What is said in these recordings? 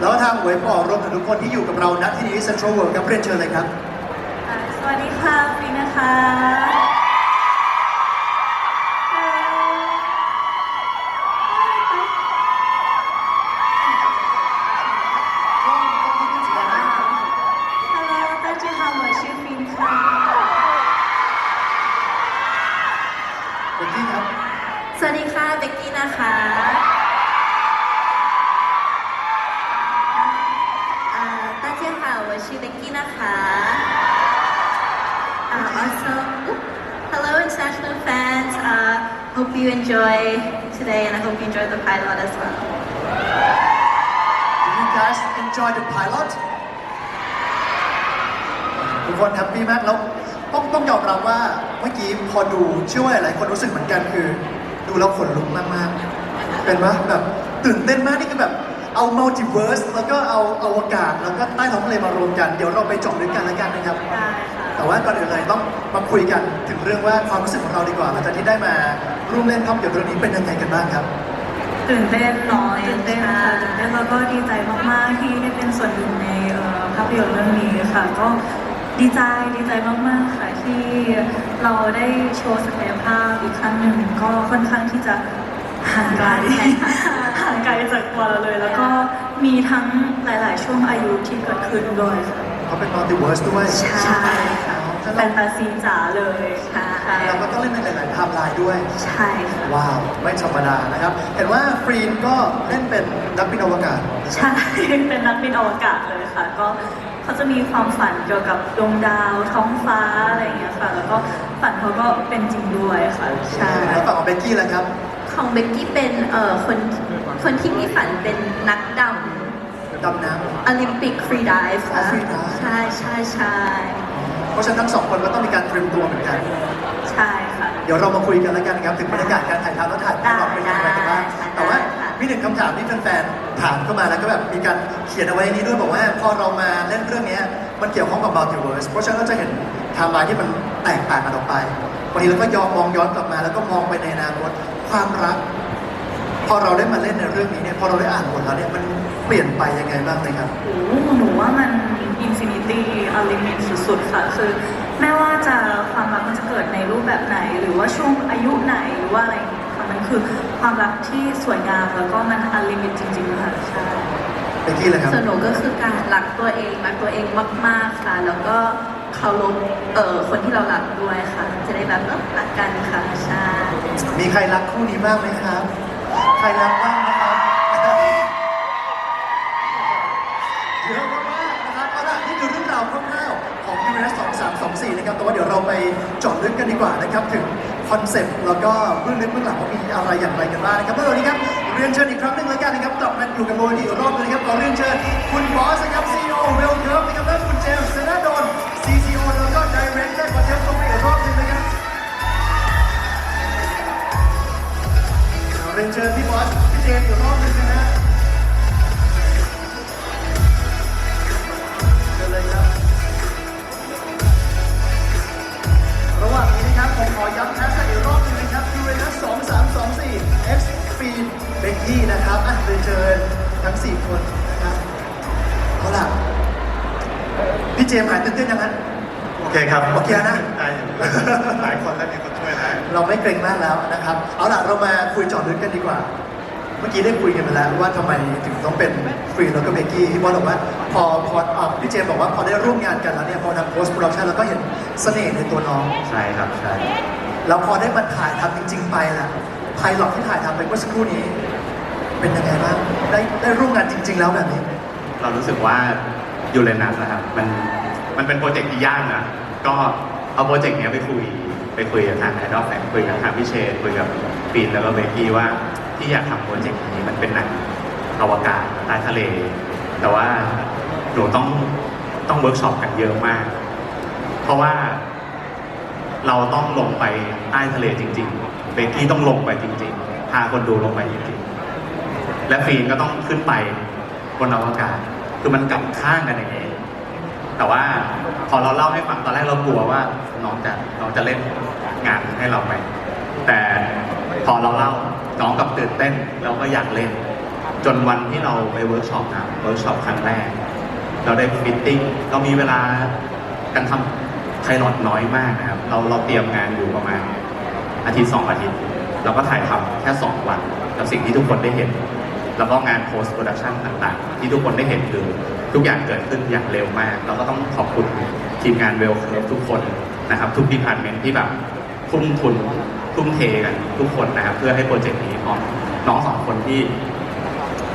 แล้วทางหวยปอรวมถึงทุกคนที่อยู่กับเราณที่นี้เซ็นทรัลเวิลด์ครับเรียนเชิญเลยครับ สวัสดีค่ะฟีนะคะ ฮปปี้มากแล้วต้องต้องยอมรับว่าเมื่อกี้พอดูเชื่อว่าหลายๆคนรู้สึกเหมือนกันคือ ดูแล้วขนลุกมากๆ เป็นไหมแบบตื่นเต้นมากนี่คือแบบเอามัลติเวิร์สแล้วก็เอาอวกาศแล้วก็ใต้ท้องทะเลมารวมกัน เดี๋ยวเราไปเจาะลึกกันแล้วกันนะครับ ได้ค่ะ แต่ว่าก่อนอื่นเลยต้องมาคุยกันถึงเรื่องว่าความรู้สึกของเราดีกว่าหลังจากที่ได้มาร่วมเล่นภาพยนตร์เรื่องนี้เป็นยังไงกันบ้างครับ ตื่นเต้นเนาะตื่ตื่นนเต้เต้นนค่ะค่ะตื่นเต้นแล้วก็ดีใจมาก ๆ ที่ได้เป็นส่วนหนึ่งในเอ่อภาพยนตร์เรื่องนี้ค่ะ ก็ ดีใจดีใจมากๆค่ะที่เราได้โชว์ศักยภาพอีกครั้งหนึ่งก็ค่อนข้างที่จะห่างไกลห่างไกลจากตัวเราเลย แล้วก็มีทั้งหลาย ๆ ช่วงอายุที่เกิดขึ้นด้วยค่ะเขาเป็นมัลติเวิร์สด้วยใช่ค่ะฉะแฟนั้นนตาซีจ๋าเลยใช่เราก็ต้องเล่นในหลายๆไทม์ไลน์ด้วย ใช่ค่ะว้าวไม่ธรรมดานะครับ เห็นว่าฟรีนก็เล่นเป็นนักบินอวกาศ ใช่เป็นนักบินอวกาศเลยค่ะ ก็ เขาจะมีความฝันเกี่ยวกับดวงดาวท้องฟ้าอะไรอย่างเงี้ยค่ะ แล้วก็ฝันเขาก็เป็นจริงด้วยค่ะใช่แล้วฝั่งของเบกกี้ล่ะครับ ของเบกกี้เป็นเอ่อคนคนที่มีฝันเป็นนักดดำน้ำำโอลิมปิกฟรีดิฟค่ะอ๋อ free dive ใช่ใช่ใช่เพราะฉะนั้นทั้งสองคนก็ต้องมีการเตรียมตัวเหมือนกัน ใช่ค่ะ เดี๋ยวเรามาคุยกันแล้วกันครับ ถึงบรรยากาศการถ่ายทำแล้วถ่ายทอดเป็นยังไง มีหนึ่งคำถามที่แฟนๆถามเข้ามาแล้วก็แบบมีการเขียนเอาไว้ในนี้ด้วยบอกว่าพอเรามาเล่นเรื่องเนี้ยมันเกี่ยวข้องกับ multiverse เพราะฉะนั้นเราจะเห็นไทม์ไลน์ที่มันแตกต่างกันออกไปวันนี้เราก็ยอมมองย้อนกลับมา แล้วก็มองไปในอนาคตความรัก พอเราได้มาเล่นในเรื่องนี้เนี่ยพอเราได้อ่านบทแล้วเนี่ยมันเปลี่ยนไปยังไงบ้างเลยครับ โอ้โหหนูว่ามันอินฟินิตี้อลิมิตสุดๆค่ะคือไม่ว่าจะความรักมันจะเกิดในรูปแบบไหน หรือว่าช่วงอายุไหนหรือว่าอะไรอย่างเงี้ย มันคือความรักที่สวยงามแล้วก็มันอลิมิตจริงๆค่ะใช่เบกกี้เลยครับส่วนหนูก็คือการรักตัวเองรักตัวเองมากๆค่ะ แล้วก็เคารพเอ่อคนที่เรารักด้วยค่ะ จะได้แบบเออรักกันค่ะใช่มีใครรักคู่นี้บ้างไหมครับ ใครรักบ้างนะครับเยอะมากๆนะครับเอาล่ะนี่คือเรื่องราวคร่าวๆของ u s 2324นะครับแต่ว่าเดี๋ยวเราไปเจาะลึกกันดีกว่านะครับถึง คอนเซ็ปต์แล้วก็เบื้องลึกเบื้องหลังว่ามีอะไรอย่างไรกันบ้างนะครับเมื่อวันนี้ครับเรียนเชิญอีกครั้งหนึ่งแล้วกันนะครับกลับมาอยู่กับโมดีอีกรอบหนึงนะครับขอเรียนเชิญคุณบอสนะครับ CEO Well Curve นะครับและคุณเจมส์เซนาโดน CCO แล้วก็ Director ขอเชิญเข้าไปอีกรอบหนึงนะครับเรียนเชิญพี่บอสพี่เจมส์อีกรอบนึงนะฮะ อกี้ได้คุยกันไปแล้วว่าทำไมถึงต้องเป็นฟรีแล้วก็เบกกี้ที่บอสบอกว่าพอพออะพี่เจมส์บอกว่าพอได้ร่วมงานกันแล้วเนี่ยพอทำโพสต์โปรดักชันแล้วก็เห็นเสน่ห์ในตัวน้อง ใช่ครับใช่แล้วพอได้มาถ่ายทำจริง ๆ ไปล่ะไพลอตที่ถ่ายทำไปเมื่อสักครู่นี้ เป็นยังไงบ้างได้ได้ร่วมงานจริง ๆ แล้วแบบนี้ เรารู้สึกว่ายูเรนัสนะครับมันมันเป็นโปรเจกต์ที่ยากนะก็เอาโปรเจกต์เนี้ยไปคุย ไปคุยกับทางไอดอลแฟนคุยกับทางพี่เชนคุยกับปีนแล้วก็เบกกี้ว่าที่อยากทำโปรเจกต์นี้มันเป็นหนังอวกาศใต้ทะเล แต่ว่าหนูต้องต้องเวิร์กช็อปกันเยอะมาก เพราะว่าเราต้องลงไปใต้ทะเลจริง ๆ เบกกี้ต้องลงไปจริง ๆ พาคนดูลงไปจริงๆ และฟีนก็ต้องขึ้นไปบนอวกาศ คือมันกลับข้างกันอย่างนี้แต่ว่าพอเราเล่าให้ฟังตอนแรกเรากลัวว่าน้องจะน้องจะเล่น งานให้เราไหมแต่พอเราเล่าน้องกับตื่นเต้นเราก็อยากเล่น จนวันที่เราไปเวิร์กช็อปนะเวิร์กช็อปครั้งแรก เราได้ฟิตติ้งเรามีเวลาการทำไพลอตน้อยมากนะครับ เราเราเตรียมงานอยู่ประมาณอาทิตย์สองอาทิตย์ เราก็ถ่ายทำแค่สองวันกับสิ่งที่ทุกคนได้เห็น แล้วก็งาน post production ต่างๆ ที่ทุกคนได้เห็นคือทุกอย่างเกิดขึ้นอย่างเร็วมาก เราก็ต้องขอบคุณทีมงานเวลเคฟทุกคนนะครับ ทุกดีพาร์ตเมนที่แบบ ทุ่มทุนทุ่มเทกันทุกคนนะครับเพื่อให้โปรเจกต์นี้ออกน้องสองคนที่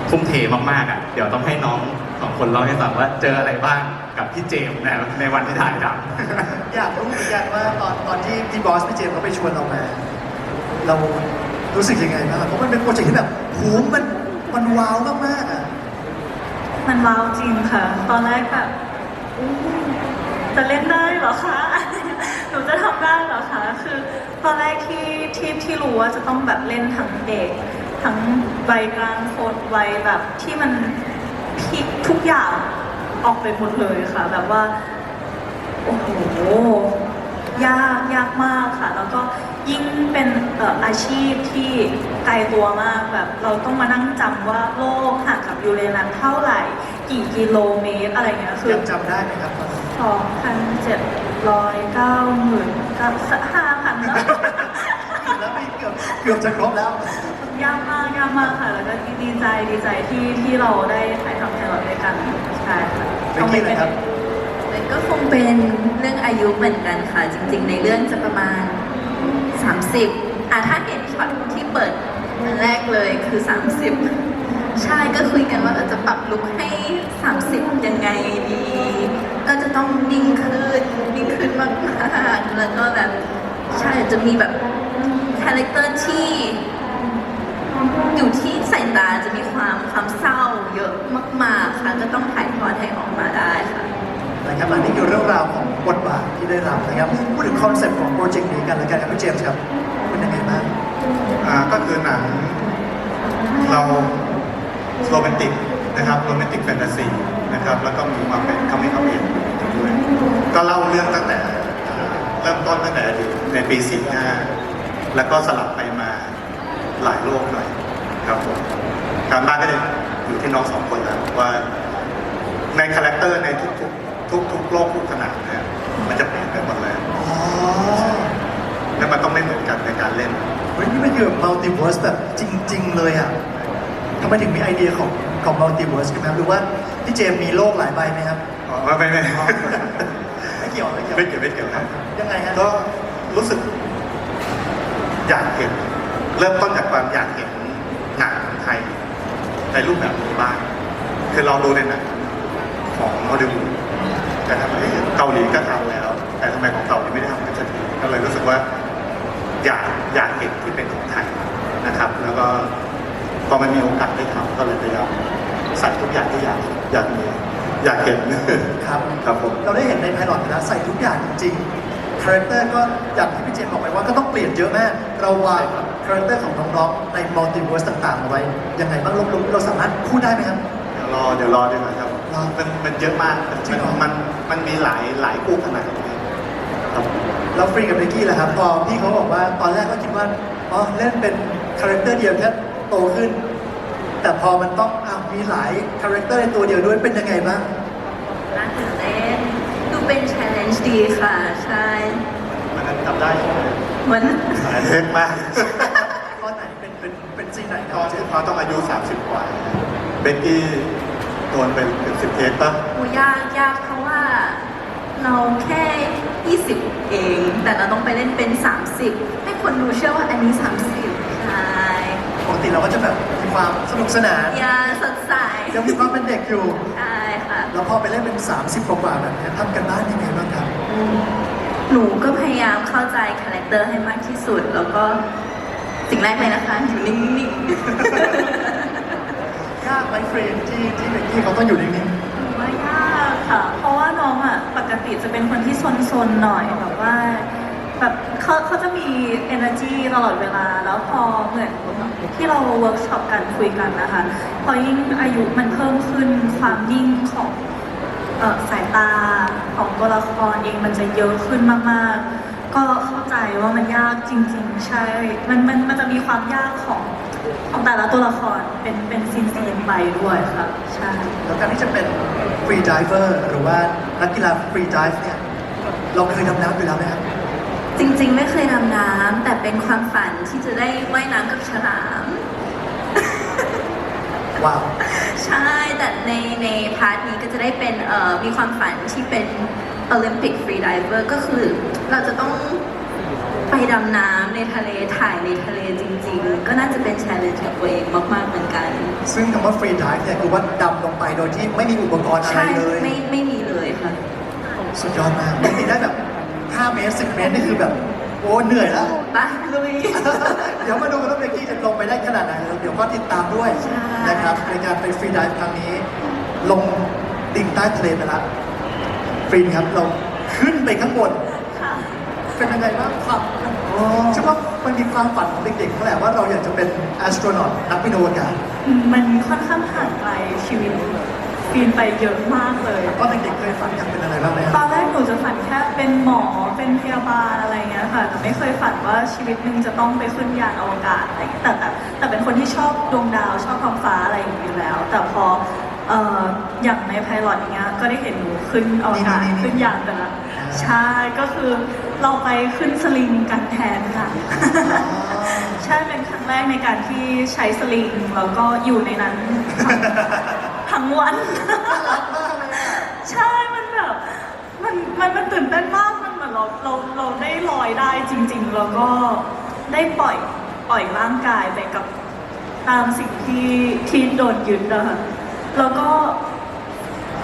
ทุ่มเทมากๆอะเดี๋ยวต้องให้น้องสองคนเล่าให้ฟังว่าเจออะไรบ้างกับพี่เจมส์นะครับในวันที่ถ่ายทำอยากรู้เหมือนกันว่าตอนตอนที่พี่บอสพี่เจมส์เขาไปชวนเรามา เรารู้สึกยังไงบ้างเพราะมันเป็นโปรเจกต์ที่แบบโหมันมันว้าวมากๆอะมันว้าวจริงค่ะ ตอนแรกแบบอู้ จะเล่นได้เหรอคะ หนูจะทำได้เหรอคะ คือตอนแรกที่ที่ที่รู้ว่าจะต้องแบบเล่นทั้งเด็ก ทั้งวัยกลางคนวัยแบบที่มันพิกทุกอย่างออกไปหมดเลยค่ะ แบบว่า โอ้โห ยากยากมากค่ะ แล้วก็ยิ่งเป็นอาชีพที่ไกลตัวมากแบบ เราต้องมานั่งจำว่าโลกห่างกับยูเรนัสเท่าไหร่ กี่กิโลเมตรอะไรเงี้ยคือยังจำได้ไหมครับตอน สองพันเจ็ดร้อยเก้าหมื่นกับห้าพันแล้วแล้วไม่เกือบเกือบจะครบแล้ว ยากมากยากมากค่ะ แล้วก็ดีใจดีใจที่ที่เราได้ถ่ายทำไพลอตด้วยกันใช่ค่ะเมื่อกี้เลยครับมันก็คงเป็นเรื่องอายุเหมือนกันค่ะ จริง ๆ ในเรื่องจะประมาณ 30อะถ้าเห็นช็อตที่เปิดอันแรกเลยคือ 30 ใช่ก็คุยกันว่าเราจะปรับลุคให้ 30 ยังไงดี ก็จะต้องนิ่งขึ้นนิ่งขึ้นมากๆแล้วก็แบบใช่จะมีแบบคาแรคเตอร์ที่อยู่ที่สายตาจะมีความความเศร้าเยอะมาก ๆ ค่ะ ก็ต้องถ่ายทอดให้ออกมาได้ค่ะนะครับอันนี้คือเรื่องราวของบทบาทที่ได้รับนะครับพูดถึงคอนเซ็ปต์ของโปรเจกต์นี้กันแล้วกันครับพี่เจมส์ครับเป็นยังไงบ้างอ่าก็คือหนังเรา โรแมนติกนะครับโรแมนติกแฟนตาซีนะครับแล้วก็มีความเป็นคำให้คำเองด้วยก็เล่าเรื่องตั้งแต่อ่าเริ่มต้นตั้งแต่อดีตในปี 45 แล้วก็สลับไปมาหลายโลกหน่อยครับผมการบ้านก็จะอยู่ที่น้องสองคนแล้วว่าในคาแรคเตอร์ในทุกๆทุกๆโลกทุกขนาดเนี่ยมันจะเปลี่ยนไปหมดเลยอ๋อและมันต้องไม่เหมือนกันในการเล่นเฮ้ยนี่มันคือมัลติเวิร์สแบบจริง ๆ เลยอะ ทำไมถึงมีไอเดียของของมัลติเวิร์สกันไหมครับหรือว่าพี่เจมส์มีโลกหลายใบไหมครับอ๋อไม่ไม่ไม่เกี่ยวไม่เกี่ยวไม่เกี่ยวไม่เกี่ยวครับยังไงฮะก็รู้สึก อยากเห็น เริ่มต้นจากความอยากเห็นหนังไทยในรูปแบบนี้บ้างคือเราดูในหนังของฮอลลีวูดแต่ทำไมเกาหลีก็ทำแล้ว แต่ทำไมของเกาหลีไม่ได้ทำกันสักทีก็เลยรู้สึกว่า อยากอยากเห็นที่เป็นของไทยนะครับ แล้วก็ พอมันมีโอกาสได้ทำก็เลยพยายามใส่ทุกอย่างที่อยากอยากมีอยากเห็นครับครับผมเราได้เห็นในไพลอตนะใส่ทุกอย่างจริงๆคาแรคเตอร์ก็อย่างที่พี่เจมส์บอกไปว่าก็ต้องเปลี่ยนเยอะมาก เราวางคาแรคเตอร์ของน้องๆในมัลติเวิร์สต่างๆเอาไว้ยังไงบ้างเราเราเราสามารถพูดได้ไหมครับเดี๋ยวรอเดี๋ยวรอดีกว่าครับรอมันมันเยอะมากมันจริงเหรอมันมันมีหลายหลายคู่ขนาดนี้ครับเราฟรีกับเบกกี้แหละครับพอพี่เขาบอกว่าตอนแรกก็คิดว่าอ๋อเล่นเป็นคาแรคเตอร์เดียวแค่ โตขึ้น แต่พอมันต้องอ้าวมีหลายคาแรคเตอร์ในตัวเดียวด้วยเป็นยังไงบ้างน่าตื่นเต้นดูเป็น challenge ดีค่ะ ใช่มันนั้นจำได้ใช่ไหมเหมือนหลายเล็กมากตอนไหนเป็นเป็นเป็นซีนไหนคตรับอนที่เขาต้องอายุ 30 กว่าเบกกี้โดนเป็นเป็นสิบเทสป่ะโหยากยากเพราะว่าเราแค่ 20 เอง แต่เราต้องไปเล่นเป็น 30 ให้คนดูเชื่อว่าอันนี้ 30ใช่ ปกติเราก็จะแบบมีความสนุกสนานยาสดใสยังมีความเป็นเด็กอยู่ใช่ค่ะ แล้วพอไปเล่นเป็น 30กว่าๆแบบนี้ทำกันบ้านยังไงบ้างครับ หนูก็พยายามเข้าใจคาแรคเตอร์ให้มากที่สุด แล้วก็สิ่งแรกเลยนะคะอยู่นิ่งๆยากไหมเฟรนที่ที่เบกกี้เขาต้องอยู่นิ่งหนูว่ายากค่ะ เพราะว่าน้องอะปกติจะเป็นคนที่ซนๆหน่อยแบบว่า แบบเขาเขาจะมี energy ตลอดเวลา แล้วพอเหมือนที่เราเวิร์กช็อปกันคุยกันนะคะ พอยิ่งอายุมันเพิ่มขึ้นความยิ่งของออสายตาของตัวละครเองมันจะเยอะขึ้นมากๆ ก็เข้าใจว่ามันยากจริง ๆ ใช่ มันมันมันจะมีความยากของของแต่ละตัวละครเป็นเป็นซีนซีนไปด้วยค่ะใช่แล้วการที่จะเป็นฟรีดิเวอร์หรือว่านักกีฬาฟรีดิฟเนี่ยเราเคยดำน้ำอยู่แล้วไหมครับ จริงๆ ไม่เคยดำน้ำแต่เป็นความฝันที่จะได้ว่ายน้ำกับฉลาม ว้าว ใช่ แต่ในในพาร์ทนี้ก็จะได้เป็นเอ่อมีความฝันที่เป็นโอลิมปิกฟรีดิเวอร์ก็คือเราจะต้องไปดำน้ำในทะเลถ่ายในทะเลจริงๆ ก็น่าจะเป็นแชร์เลนจ์ของตัวเองมากๆเหมือนกัน ซึ่งคำว่าฟรีดิฟเนี่ยคือว่าดำลงไปโดยที่ไม่มีอุปกรณ์อะไรใช่เลย ไม่ไม่มีเลยค่ะ สุดยอดมากปกติได้แบบ 5 เมตร 10 เมตรนี่คือแบบ โอ้เหนื่อยแล้ว ไปลุย เดี๋ยวมาดูกันว่าเบกกี้จะลงไปได้ขนาดไหนเดี๋ยวก็ติดตามด้วยใช่ นะครับในการไปฟรีดิฟครั้งนี้ ลงดิ่งใต้ทะเลไปแล้วฟรีนครับเราขึ้นไปข้างบน ค่ะเป็นยังไงบ้างครับใช่ว่ามันมีความฝันของเด็กๆเขาแหละว่าเราอยากจะเป็นแอสโทรนอตนักบินอวกาศ มันค่อนข้างห่างไกลชีวิต ปีนไปเยอะมากเลย ตอนเด็กๆเคยฝันอยากเป็นอะไรบ้างไหมคตรัอบ นแรกหนูจะฝันแค่เป็นหมอเป็นพยาบาลอะไรเงี้ยค่ะแต่ไม่เคยฝันว่าชีวิตหนึ่งจะต้องไปขึ้นยานอวกาศอะไรเงี้ยแต่แต่แต่เป็นคนที่ชอบดวงดาวชอบท้องฟ้าอะไรอย่างนี้อยู่แล้ว แต่พอเอ่ออย่างในไพลอตอย่างเงี้ยก็ได้เห็นหนูขึ้นอวกาศขึ้นยานไปละใช่ก็คือเราไปขึ้นสลิงกันแทนค่ะ ใช่เป็นครั้งแรกในการที่ใช้สลิงแล้วก็อยู่ในนั้น ทั้งวัน ใช่ มันแบบ มัน มัน มันตื่นเต้นมาก มันเหมือนเรา เรา เราได้ลอยได้จริง ๆ แล้วก็ได้ปล่อย ปล่อยร่างกายไปกับตามสิ่งที่ที่โดนยึดอะค่ะแล้วก็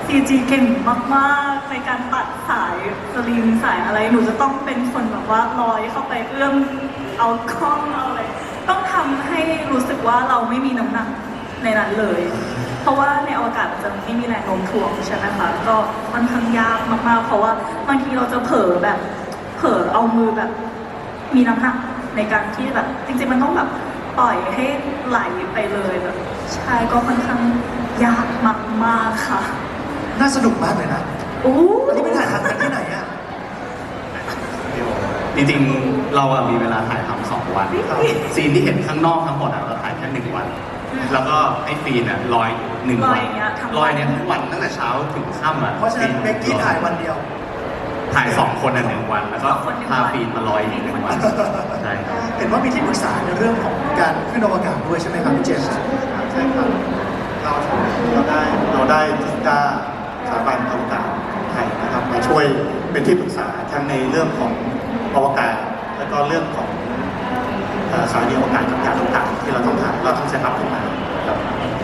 CG เก่งมากๆในการตัดสายสลิงสายอะไร หนูจะต้องเป็นคนแบบว่าลอยเข้าไปเอื้อมเอากล้องเอาอะไร ต้องทำให้รู้สึกว่าเราไม่มีน้ำหนักในนั้นเลย เพราะว่าในอวกาศมันจะไม่มีแรงโน้มถ่วงใช่ไหมคะก็ค่อนข้างยากมากๆ เพราะว่าบางทีเราจะเผลอแบบเผลอเอามือแบบมีน้ำหนักในการที่แบบจริงๆมันต้องแบบปล่อยให้ไหลไปเลยแบบใช่ก็ค่อนข้างยากมากๆค่ะน่าสนุกมากเลยนะโอ้อันนี้ไปถ่ายทำกันที่ไหนอะจริงๆ เราอะมีเวลาถ่ายทำสองวันครับซีนที่เห็นข้างนอกทั้งหมดอะเราถ่ายแค่หนึ่งวัน แล้วก็ให้ฟีนอะลอยหนึ่งลอวัยนอย่างเงี้ยทั้งวัน ลอยเนี่ยทั้งวันตั้งแต่เช้าถึงค่ำอะเพราะฉะนั้นเบกกี้ถ่ายวันเดียว ถ่ายสองคนอะหนึ่งวัน แล้วก็สองคนหนึ่งวัน พาฟีนมาลอยอีกหนึ่งวันใช่ครับ เห็นว่ามีที่ปรึกษาในเรื่องของการขึ้นอวกาศด้วยใช่ไหมครับพี่เจมส์ใช่ครับ เราเราได้เราได้ทิสตาสถาบันอวกาศไทยนะครับมาช่วยเป็นที่ปรึกษาทั้งในเรื่องของอวกาศ แล้วก็เรื่องของ เอ่อสถานีอวกาศต่างๆต่างๆที่เราต้องทำเราต้องเซตอัพขึ้นมาครับ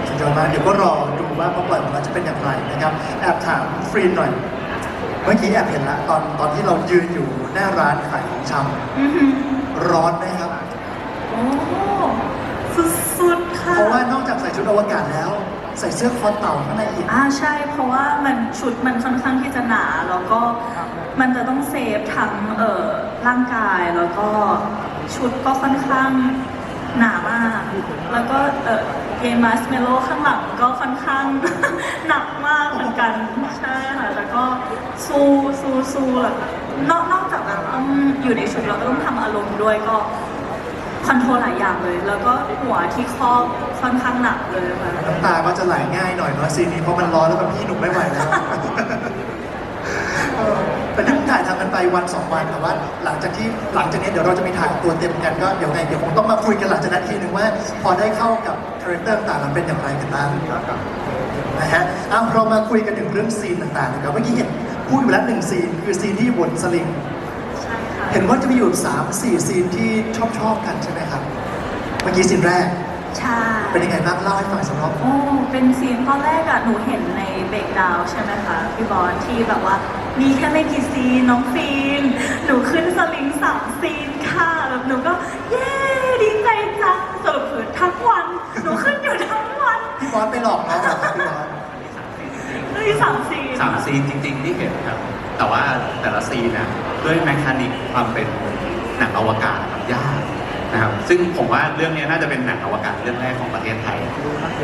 สุดยอดมากเดี๋ยวก็รอดูว่าพอปล่อยออกมาจะเป็นอย่างไรนะครับแอบถามฟรีนหน่อย เมื่อกี้แอบเห็นละตอนตอนที่เรายืนอยู่หน้าร้านขายของชอือหือำร้อนไหมครับ โอ้สุดๆค่ะ เพราะว่านอกจากใส่ชุดอวกาศแล้ว ใส่เสื้อคอเต่าข้างในอีก อ่าใช่เพราะว่ามันชุดมันค่อนข้างที่จะหนาแล้วก็มันจะต้องเซฟทั้งเอ่อร่างกายแล้วก็ ชุดก็ค่อนข้างหนามาก แล้วก็เอ่อเกมมัสเมโลข้างหลังก็ค่อนข้าง หนักมากเหมือนกัน ใช่ค่ะ แล้วก็สู้สู้สู้แบบนอกนอกจากแบบต้องอยู่ในชุดแล้วก็ต้องทำอารมณ์ด้วยก็คอนโทรลหลายอย่างเลย แล้วก็หัวที่ครอบค่อนข้างหนักเลยค่ะ น้ำตาก็จะไหลง่ายหน่อยเนาะซีนนี้เพราะมันร้อนแล้วแบบพี่หนุ่มไม่ไหวแล้ว เออแต่นี่ถ่ายทำ กันไปวันสองวันแต่ว่า หลังจากที่หลังจากนี้เดี๋ยวเราจะมีถ่ายตัวเต็มกันก็เดี๋ยวไงเดี๋ยวคงต้องมาคุยกันหลังจากนั้นทีนึงว่า พอได้เข้ากับคาแรคเตอร์ต่างๆแล้วเป็นอย่างไรกันบ้างนะฮะเอาเรามาคุยกันถึงเรื่องซีนต่างๆนะครับเมื่อกี้เห็นพูดไปแล้วหนึ่งซีนคือซีนที่อยู่บนสลิงใช่ค่ะเห็นว่าจะมีอยู่สามสี่ซีนที่ชอบชอบๆกันใช่ไหมครับ เมื่อกี้ซีนแรกใช่เป็นยังไงบ้างเล่าให้ฟังสักรอบโอ้เป็นซีนตอนแรกอะหนูเห็นในเบรกดาวน์ใช่ไหมคะพี่บอลที่แบบว่า มีแค่ไม่กี่ซีนน้องฟีนหนูขึ้นสลิงสามซีนค่ะแบบหนูก็เย้ดีใจจังสรุปคือทั้งวัน หนูขึ้นอยู่ทั้งวันพี่บอสไปหลอกน้องเหรอครับพี่บอสมีสามซีนสามซีนจริง ๆ ที่เห็นครับ แต่ว่าแต่ละซีนนะด้วยแมคานิกความเป็นหนังอวกาศครับยากนะครับซึ่งผมว่าเรื่องนี้น่าจะเป็นหนังอวกาศเรื่องแรกของประเทศไทย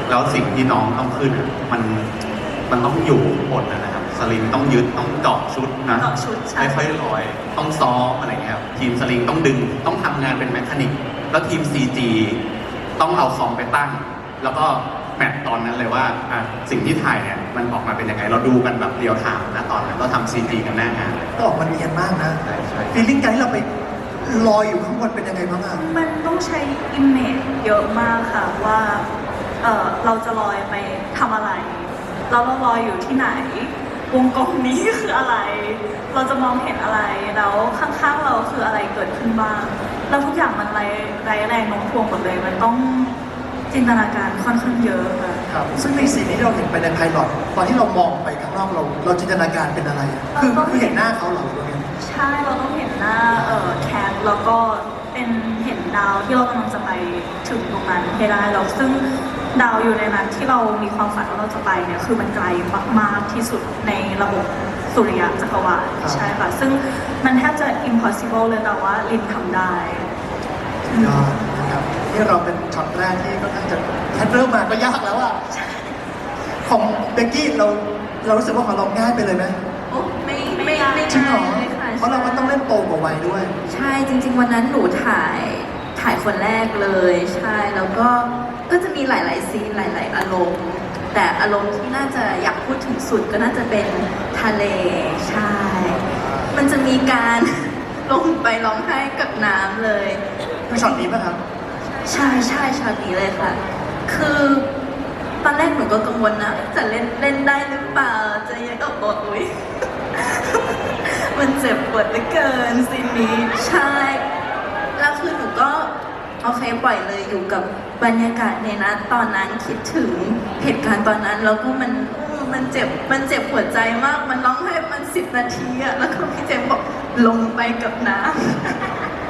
แล้วสิ่งที่น้องต้องขึ้นอะมันมันต้องอยู่บนนะครับส ลิงต้องยึดต้องเจาะชุดนะเจาะชุดใช่ค่อยๆลอย ต้องซ้อมอะไรเงี้ยครับทีมสลิงต้องดึงต้องทำงานเป็นแมคานิก แล้วทีม CG ต้องเอาคอมไปตั้ง แล้วก็แมทตอนนั้นเลยว่าอะสิ่งที่ถ่ายเนี่ยมันออกมาเป็นยังไง เราดูกันแบบเรียวไทม์นะตอนนั้นก็ทำ CG กันหน้างานเลยก็ออกมาเนียนมากนะใช่ใช่ ฟีลลิ่งการที่เราไปลอยอยู่ข้างบนเป็นยังไงบ้างอะมันต้องใช้อิมเมจเยอะมากค่ะว่าเออเราจะลอยไปทำอะไรเราเราลอยอยู่ที่ไหน วงกลมนี้คืออะไร เราจะมองเห็นอะไร แล้วข้างๆเราคืออะไรเกิดขึ้นบ้าง แล้วทุกอย่างมันไรไรแรงโน้มถ่วงหมดเลย มันต้องจินตนาการค่อนข้างเยอะค่ะ ครับซึ่งในซีนนี้ที่เราเห็นไปในไพลอตตอนที่เรามองไปข้างนอกเรา เราจินตนาการเป็นอะไรอะคือเราก็ คือเห็นหน้าเขาเหรอหรือว่าไงใช่ เราต้องเห็นหน้าเอ่อแคทแล้วก็เป็นเห็นดาวที่เรากำลังจะไปถึงตรงนั้นให้ได้แล้วซึ่ง ดาวอยู่ในนั้นที่เรามีความฝันว่าเราจะไปเนี่ยคือมันไกลมากๆที่สุดในระบบสุริยะจักรวาลครับใช่ค่ะซึ่งมันแทบจะ impossible เลยแต่ว่าลินทำได้ ยอดนะครับนี่เราเป็นช็อตแรกที่ก็น่าจะแค่เริ่มมาก็ยากแล้วอะของเบกกี้เราเรารู้สึกว่าของเราง่ายไปเลยไหมโอ้ไม่ไม่ไม่จริงเหรอง่ายเลยค่ะเพราะเราก็ต้องเล่นโตกว่าวัยด้วย ใช่จริง ๆ วันนั้นหนูถ่ายถ่ายคนแรกเลย ใช่แล้วก็ ก็จะมีหลาย ๆ ซีนหลาย ๆ อารมณ์ แต่อารมณ์ที่น่าจะอยากพูดถึงสุดก็น่าจะเป็นทะเลใช่ มันจะมีการลงไปร้องไห้กับน้ำเลย คือช็อตนี้ป่ะครับ ใช่ใช่ช็อตนี้เลยค่ะ คือตอนแรกหนูก็กังวลนะ จะเล่นเล่นได้หรือเปล่า จะยังก็บอกอุ้ย มันเจ็บปวดเหลือเกินซีนนี้ใช่ แล้วคือหนูก็ โอเคปล่อยเลยอยู่กับบรรยากาศในนั้นตอนนั้นคิดถึงเหตุการณ์ตอนนั้นแล้วก็มันอู้มันเจ็บมันเจ็บหัวใจมาก มันร้องไห้มันสิบนาทีอะแล้วก็พี่เจมส์บอกลงไปกับน้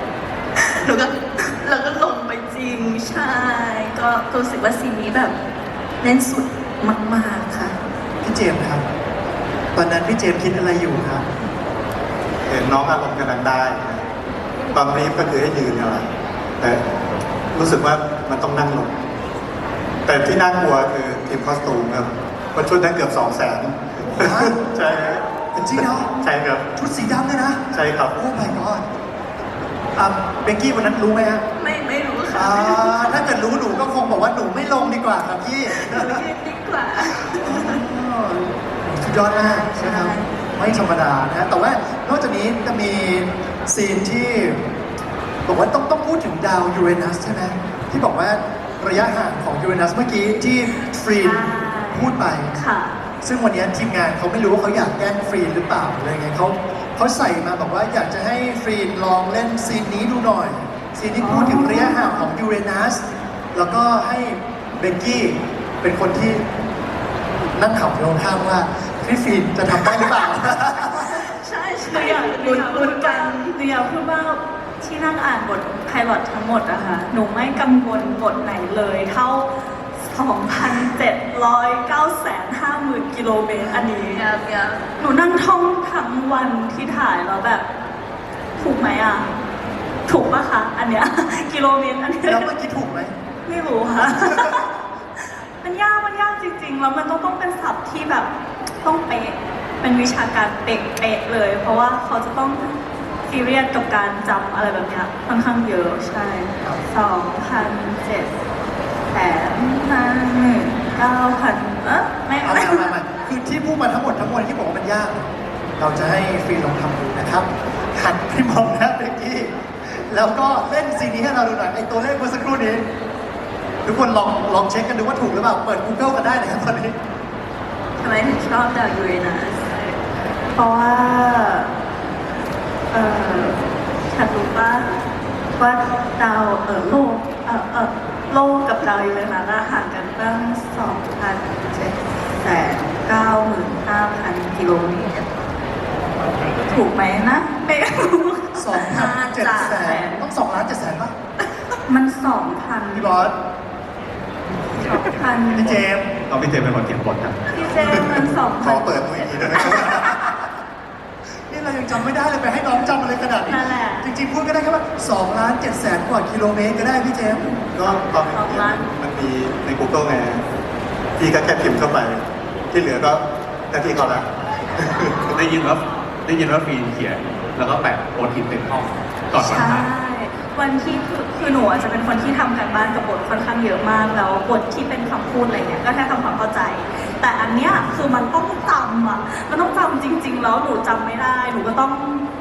ำหนูก็เราก็ลงไปจริงใช่ก็รู้สึกว่าซีนนี้แบบเล่นสุดมากๆค่ะ พี่เจมส์ครับ ตอนนั้นพี่เจมส์คิดอะไรอยู่ครับ เห็นน้องอารมณ์กำลังได้นะตอนนี้ก็คือให้ยืนอะไร แต่รู้สึกว่ามันต้องนั่งลง แต่ที่น่ากลัวคือทีมคอสตูมครับเพราะชุดนั้นเกือบสองแสนฮะใช่ครับเป็นจริงเหรอใช่ครับ ชุดสีดำเลยนะ ใช่ครับ โอ้ my god อะเบกกี้วันนั้นรู้ไหมฮะไม่ไม่รู้ค่ะอ่าถ้าเกิดรู้หนูก็คงบอกว่าหนูไม่ลงดีกว่าครับพี่ยืนดีกว่า สุดยอดมากนะครับใช่ไม่ธรรมดานะฮะแต่ว่านอกจากนี้จะมีซีนที่ บอกว่าต้องต้องพูดถึงดาวยูเรนัสใช่ไหมที่บอกว่าระยะห่างของยูเรนัสเมื่อกี้ที่ฟรีนใช่พูดไป ค่ะ ซึ่งวันนี้ทีมงานเขาไม่รู้ว่าเขาอยากแกล้งฟรีนหรือเปล่าอะไรเงี้ยเขาเขาใส่มาบอกว่าอยากจะให้ฟรีนลองเล่นซีนนี้ดูหน่อย ซีนที่พูดถึงระยะห่างของยูเรนัสแล้วก็ให้เบกกี้เป็นคนที่นั่งขับตรงข้ามว่าพี่ฟรีนจะทำได้หรือเปล่า ใช่หนูใช่อยากหนูลุ้นอยากพูลุ้ดนกักันนหนูอยากพูดว่า ที่นั่งอ่านบทไพลอตทั้งหมดอะค่ะ หนูไม่กังวลบทไหนเลยเท่า 2,709,50,000 กิโลเมตรอันนี้เดี๋ยวเดี๋ยวหนูนั่งท่องทั้งวันที่ถ่ายแล้วแบบ ถูกไหมอะถูกปะคะ อันเนี้ย กิโลเมตรอันเนี้ย แล้วเมื่อกี้ถูกไหม ไม่รู้ค่ะ มันยาก มันยากจริง ๆ แล้วมันต้องต้องเป็นศัพท์ที่แบบต้องเป๊ะ เป็นวิชาการเป๊ะๆเลย เพราะว่าเขาจะต้อง ซีเรียสกับการจำอะไรแบบเนี้ยค่อนข้างเยอะใช่สองพันเจ็ดแสนห้าหมื่นเก้าพันเอ๊ะไม่เอาไม่มาเอามาเอามาคือที่พูดมาทั้งหมดทั้งมวลที่บอกว่ามันยาก เราจะให้ฟรีนลองทำดูนะครับหันไปมองหน้าเบกกี้ แล้วก็เล่นซีนนี้ให้เราดูหน่อยไอ้ตัวเลขเมื่อสักครู่นี้ ทุกคนลองลองเช็คกันดูว่าถูกหรือเปล่า เปิด Google กันได้นะครับตอนนี้ ทำไมถึงชอบดาวยูเรนัสเพราะว่า เออฉันรู้ว่าว่าดาวเออโลกเออเออโลกกับดาวยูเรนัสอะห่างกันตั้งสองพันเจ็ดแสนเก้าหมื่นห้าพันกิโลเมตรถูกไหมนะไม่รู้สองพันเจ็ดแสนต้องสองล้านเจ็ดแสนป่ะ มันสองพันพี่บอสสองพันพี่เจมส์เอาพี่เจมส์เป็นคนเขียนบทครับพี่เจมส์มันสองขพัอนเปิดมืออีกทีได้ไหมครับนี่อะไรยัง จำไม่ได้เลยไปให้น้องจำอะไรขนาดนี้นั่นแหละ จริงๆพูดก็ได้แค่ว่า2ล้าน7แสนกว่ากิโลเมตรก็ได้พี่เจมส์ ก็ตอนนี้มันมีใน Google ไงพี่ก็แค่พิมพ์เข้าไป ที่เหลือก็หน้าที่เขาละ ได้ยินว่าได้ยินว่าฟีนเขียน แล้วก็แปะโอทิปเป็นห้องก่อนวันใช่ถ่ายวันที่คือคือหนูอะจะเป็นคนที่ทำการบ้านกับบทค่อนข้างเยอะมากแล้วบทที่เป็นคำพูดอะไรเนี่ยก็แค่ทำความเข้าใจ แต่อันเนี้ยคือมันต้องจำอะ มันต้องจำจริง ๆ แล้วหนูจำไม่ได้ หนูก็ต้อง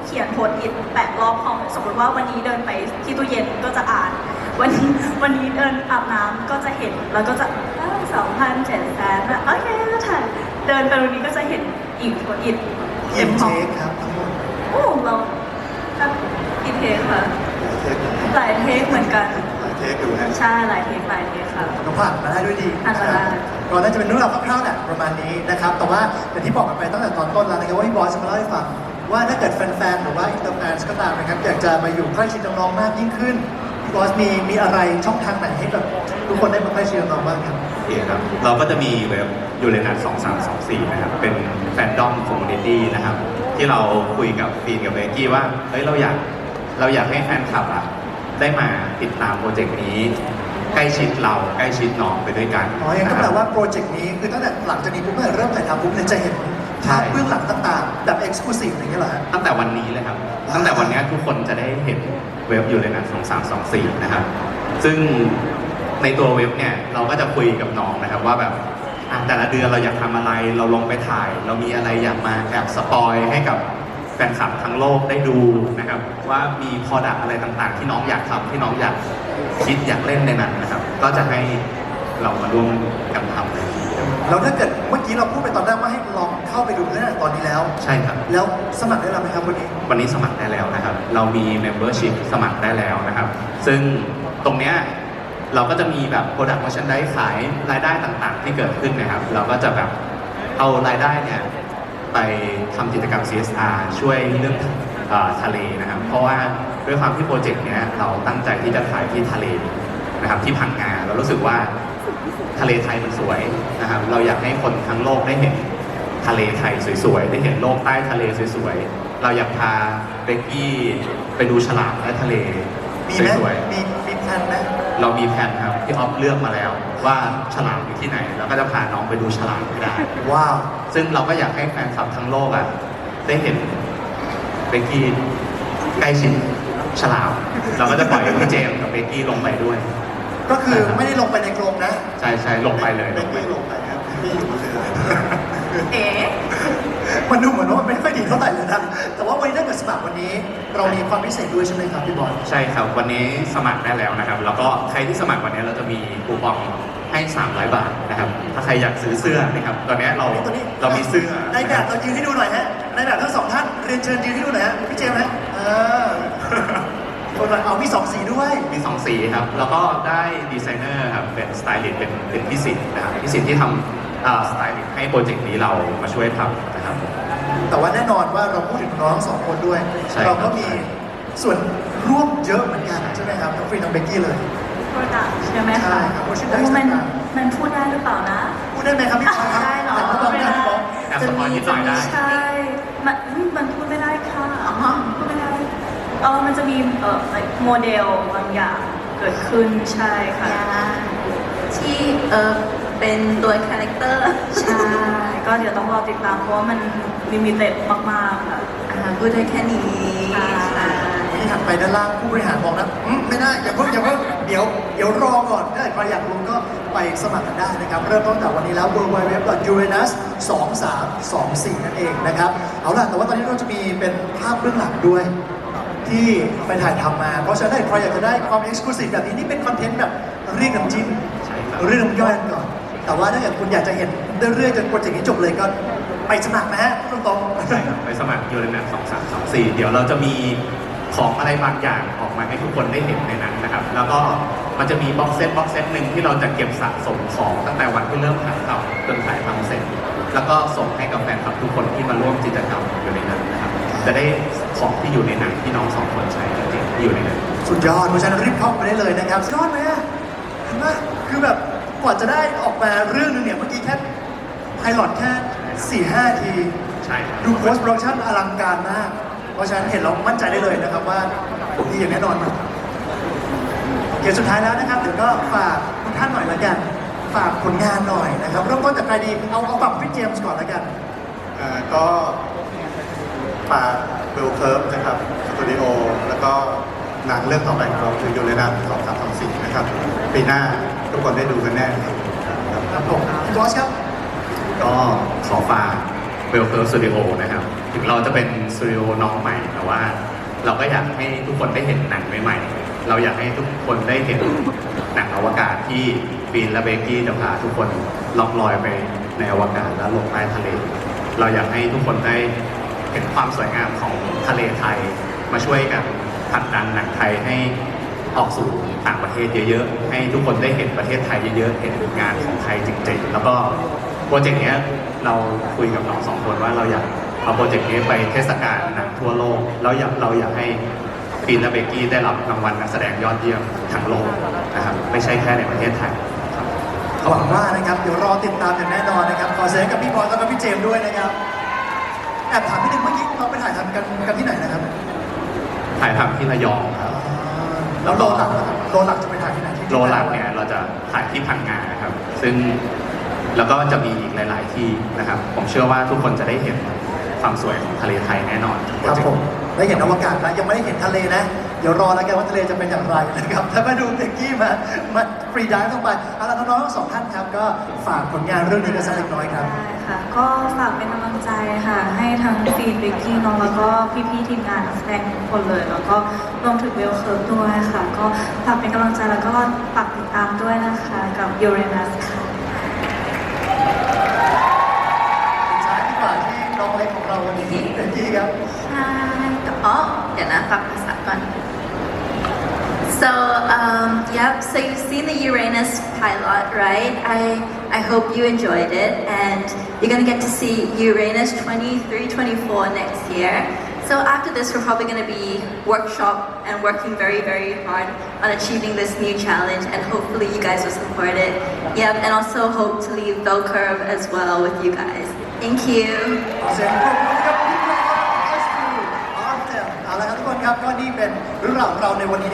เขียนโพสต์อิทแปะรอบห้องสมมติว่าวันนี้เดินไปที่ตู้เย็นก็จะอ่าน วันนี้วันนี้เดินอาบน้ำก็จะเห็นแล้วก็จะสองพันเจ็ดแสนโอเคก็ถ่ายเดินไปตรงนี้ก็จะเห็นอีกโพสต์อิทเอ็เต็มมห้เทองคครับทั้งหมดโอ้เราถ้าอีเทคค่ะเทคหลายเทคเหมือนกันเทคอยู่นะใช่หลายเทคหลายเทคค่ะก็ผ่านมาได้ด้วยดีผ่านมาได้ ก็น่าจะเป็นเรื่องราวคร่าวๆแหละประมาณนี้นะครับแต่ว่าอย่างที่บอกกันไปตั้งแต่ตอนต้นแล้วนะครับว่าพี่บอสจะมาเล่าให้ฟังว่าถ้าเกิดแฟนๆหรือว่าอินเตอร์แฟนก็ตามนะครับอยากจะมาอยู่ใกล้ชิดน้องๆมากยิ่งขึ้นพี่บอสมีมีอะไรช่องทางไหนให้แบบทุกคนได้มาใกล้ชิดน้องๆบ้างครับโอคครับเราก็จะมีเว็บยูเรนัส2324 นะครับ เป็นแฟนดอมคอมมูนิตี้นะครับ ที่เราคุยกับฟีนกับเบกกี้ว่า เฮ้ย เราอยาก เราอยากให้แฟนคลับอะได้มาติดตามโปรเจกต์นี้ ใกล้ชิดเราใกล้ชิดน้องไปด้วยกันอ๋อยังก็นะแปคลรับว่าโปรเจกต์นี้คือตั้งแต่หลังจากนี้ปุ๊บเมื่อเริ่มถ่ายทำปุ๊บเนี่ยจะเห็นใช่ภาพเบื้องหลังต่างๆ แบบเอ็กซ์คลูซีฟอย่างเงี้ยเหรอฮะตั้งแต่วันนี้เลยครับ ตั้งแต่วันนี้ทุกคนจะได้เห็นเว็บยูเรนัส2324นะครับ ซึ่งในตัวเว็บเนี่ยเราก็จะคุยกับน้องนะครับว่าแบบอะแต่ละเดือนเราอยากทำอะไรเราลงไปถ่าย เรามีอะไรอยากมาแอบสปอยให้กับแฟนคลับทั้งโลกได้ดูนะครับว่ามีพอดักอะไรต่างๆ ที่น้องอยากทำที่น้องอยาก คิดอยากเล่นในนั้นนะครับ ก็จะให้เรามาร่วมกันทำในทีเดียวแล้วถ้าเกิดเมื่อกี้เราพูดไปตอนแรกว่าให้ลองเข้าไปดูตั้งแต่ตอนนี้แล้ว ใช่ครับ แล้วสมัครได้แล้วไหมครับวันนี้ วันนี้สมัครได้แล้วนะครับ เรามี membership สมัครได้แล้วนะครับ ซึ่งตรงเนี้ยเราก็จะมีแบบ product merchandise ขายรายได้ต่างๆ ที่เกิดขึ้นนะครับ เราก็จะแบบเอารายได้เนี่ยไปทำกิจกรรม CSR ช่วยเรื่องเออทะเลนะครับ เพราะว่า ด้วยความที่โปรเจกต์เนี้ยเราตั้งใจที่จะถ่ายที่ทะเลนะครับที่พังงาเรารู้สึกว่าทะเลไทยมันสวยนะครับ เราอยากให้คนทั้งโลกได้เห็นทะเลไทยสวยๆ ได้เห็นโลกใต้ทะเลสวยๆ เราอยากพาเบกกี้ไปดูฉลามและทะเลมีไหมสวยมีมีแพลนไหมๆเรามีแผนครับที่ออฟเลือกมาแล้ว ว่าฉลามอยู่ที่ไหน เราก็จะพาน้องไปดูฉลามให้ได้ ว้าว ซึ่งเราก็อยากให้แฟนคลับทั้งโลกอะได้เห็นเบกกี้ใกล้ชิด ฉลามเราก็จะปล่อยพี่เจมส์กับเบกกี้ลงไปด้วย ก็คือไม่ได้ลงไปในกรงนะใช่ใช่ลงไปเลยเบลกงไปกี้ลงไปครับพี่อยู่บนเรือเอ๋มันดูเหมือนว่ามันไม่ค่อยดีเท่าไหร่เลยนะแต่ว่าวันนี้ถ้าเกิดสมัครวันนี้ เรามีความพิเศษด้วยใช่ไหมครับพี่บอลใช่ครับวันนี้สมัครได้แล้วนะครับ แล้วก็ใครที่สมัครวันนี้เราจะมีคูปองให้ 300 บาทนะครับ ถ้าใครอยากซื้อเสื้อนะครับ ตอนนี้เราตัวนี้เรามีเสื้อในแบบเรายืนให้ดูหน่อยฮะในแบบทั้งสองท่านเรียนเชิญยืนให้ดูหน่อยฮะพี่เจมส์ฮะเออคนละเอามีสองสีด้วย มี2สีครับ แล้วก็ได้ดีไซเนอร์ครับ เป็นสไตลิสต์เป็นเป็นพี่สิทธิ์นะครับพี่สิทธิ์ที่ทำอ่าสไตลิสต์ให้โปรเจกต์นี้เรามาช่วยทำนะครับ แต่ว่าแน่นอนว่าเราพูดถึงน้องสองคนด้วย ใช่ครับ เราก็มีส่วนร่วมเยอะเหมือนกันใช่ไหมครับทั้งฟรีทั้งเบกกี้เลย โปรดักใช่ไหมใช่คะครับ merchandise โอ้มันต่าง มันพูดได้หรือเปล่านะ พูดได้ไหมครับพี่บอลครับได้เหรอแต่พูดได้พี่บอลแอบสปอยนิดหน่อยได้ ใช่ มันอืมมันพูดไม่ได้ค่ะพูดไม่ได้ เออมันจะมีเอ่อ like โมเดลบางอย่างเกิดขึ้นใช่ค่ะ ที่เออเป็นตัวคาแรคเตอร์ใช่ ก็เดี๋ยวต้องรอติดตามเพราะว่ามันลิมิเต็ดมากๆค่ะ อ่าพูดได้แค่นี้ใช่ใช่นี่หันไปด้านล่างผู้บริหารบอกนะอืมไม่ได้อย่าเพิ่งอย่าเพิ่งเดี๋ยวเดี๋ยวรอก่อนถ้าใครอยากรู้ก็ไปสมัครกันได้นะครับ เริ่มต้นแต่วันนี้แล้ว www.uranus 2324 นั่นเองนะครับ เอาล่ะ แต่ว่าตอนนี้เราจะมีเป็นภาพเบื้องหลังด้วย ที่ไปถ่ายทำมา เพราะฉะนั้นถ้าใครอยากจะได้ความเอ็กซ์คลูซีฟแบบนี้นี่เป็นคอนเทนต์แบบเรียกน้ำจิ้มใช่ครับเรียกน้ำย่อยกันก่อน แต่ว่าถ้าเกิดคุณอยากจะเห็นเรื่อยๆจนโปรเจกต์นี้จบเลยก็ไปสมัครนะฮะตรงๆใช่ครับไปสมัครยูเรนัส2324เดี๋ยวเราจะมีของอะไรบางอย่างออกมาให้ทุกคนได้เห็นในนั้นนะครับ แล้วก็มันจะมีบ็อกเซตบ็อกเซตหนึ่งที่เราจะเก็บสะสมของตั้งแต่วันที่เริ่มถ่ายทำจนถ่ายทำเสร็จ แล้วก็ส่งให้กับแฟนคลับทุกคนที่มาร่วมกิจกรรมอยู่ในนั้นนะครับ จะได้ ของที่อยู่ในหนังที่น้องสองคนใช้จริงๆที่อยู่ในนั้นสุดยอดเพราะฉะนั้นรีบเข้าไปได้เลยนะครับสุดยอดไหมอะเห็นไหมคือแบบกว่าจะได้ออกมาเรื่องนึงเนี่ยเมื่อกี้แค่ไพลอตแค่4ี่ห้าทีใช่ครับดูโพสต์โปรดักชั่นอลังการมาก เพราะฉะนั้นเห็นเรามั่นใจได้เลยนะครับว่าดีอย่างแน่นอนโอเคสุดท้ายแล้วนะครับเดี๋ยวก็ฝากทุกท่านหน่อยละกัน ฝากผลงานหน่อยนะครับเริ่มต้นจากใครดีเอาเอาฝั่งพี่เจมส์ก่อนละกันอ่าก็ฝาก เบลเคิร์ฟนะครับสตูดิโอแล้วก็หนังเรื่องต่อไปของเราคือยูเรนัสสองสามสองสี่นะครับ ปีหน้าทุกคนได้ดูกันแน่ครับครับผมบอสครับ ก็ขอฝากเวลเคิร์สตูดิโอนะครับ ถึงเราจะเป็นสตูดิโอน้องใหม่แต่ว่า เราก็อยากให้ทุกคนได้เห็นหนังใหม่ๆ เราอยากให้ทุกคนได้เห็นหนังอวกาศที่บีนและเบกกี้จะพาทุกคนล่องลอยไปในอวกาศและลงใต้ทะเล เราอยากให้ทุกคนได้ เห็นความสวยงามของทะเลไทย มาช่วยกันผลักดันหนังไทยให้ออกสู่ต่างประเทศเยอะๆ ให้ทุกคนได้เห็นประเทศไทยเยอะๆ เห็นงานของไทยจริงๆ แล้วก็โปรเจกต์เนี้ยเราคุยกับน้องสองคนว่าเราอยากเอาโปรเจกต์นี้ไปเทศกาลหนังทั่วโลก แล้วอยากเราอยากให้ฟีนและเบกกี้ได้รับรางวัลนักแสดงยอดเยี่ยมทั้งโลกนะครับไม่ใช่แค่ในประเทศไทยครับหวังว่านะครับเดี๋ยวรอติดตามอย่างแน่นอนนะครับขอเสียงกับพี่บอสแล้วก็พี่เจมส์ด้วยนะครับ แอบถามนิดนึงเมื่อกี้เราไปถ่ายทำกันกันที่ไหนนะครับถ่ายทำที่ระยองครับ แล้วโลหลักนะครับโลหลักจะไปถ่ายที่ไหนที่โลหลักเนี่ยเราจะถ่ายที่พังงาครับ ซึ่งแล้วก็จะมีอีกหลาย ๆ ที่นะครับ ผมเชื่อว่าทุกคนจะได้เห็นความสวยของทะเลไทยแน่นอนครับผมได้เห็นอวกาศนะยังไม่ได้เห็นทะเลนะ เดี๋ยวรอแล้วกันว่าทะเลจะเป็นอย่างไรนะครับถ้ามาดูเบกกี้มามาฟรีดิฟลงไปเอาละน้องๆทั้งสองท่านครับ ก็ฝากผลงานเรื่องนี้กันสักเล็กน้อยครับ ได้ค่ะ ก็ฝากเป็นกำลังใจค่ะ ให้ทั้งฟีนบิกกี้น้องแล้วก็พี่ๆทีมงานนักแสดงทุกคนเลย แล้วก็รวมถึงเวลเคิร์ฟด้วยค่ะ ก็ฝากเป็นกำลังใจแล้วก็ฝากติดตามด้วยนะคะกับยูเรนัสค่ะ สุดท้ายดีกว่าที่น้องเล็กของเราวันนี้เบกกี้ครับ ใช่อ๋อเดี๋ยวนะฟังภาษาก่อน So, um, yep, so you've seen the Uranus pilot, right? I, I hope you enjoyed it, and you're gonna get to see Uranus 23, 24 next year. So after this, we're probably gonna be workshop and working very, very hard on achieving this new challenge, and hopefully you guys will support it. Yep, and also hope to leave bell curve as well with you guys. Thank you. ขอเสียงปรบมือกับพี่บอส S2 Artem เอาละครับทุกคนครับก็นี่เป็นเรื่องราวของเราในวันนี้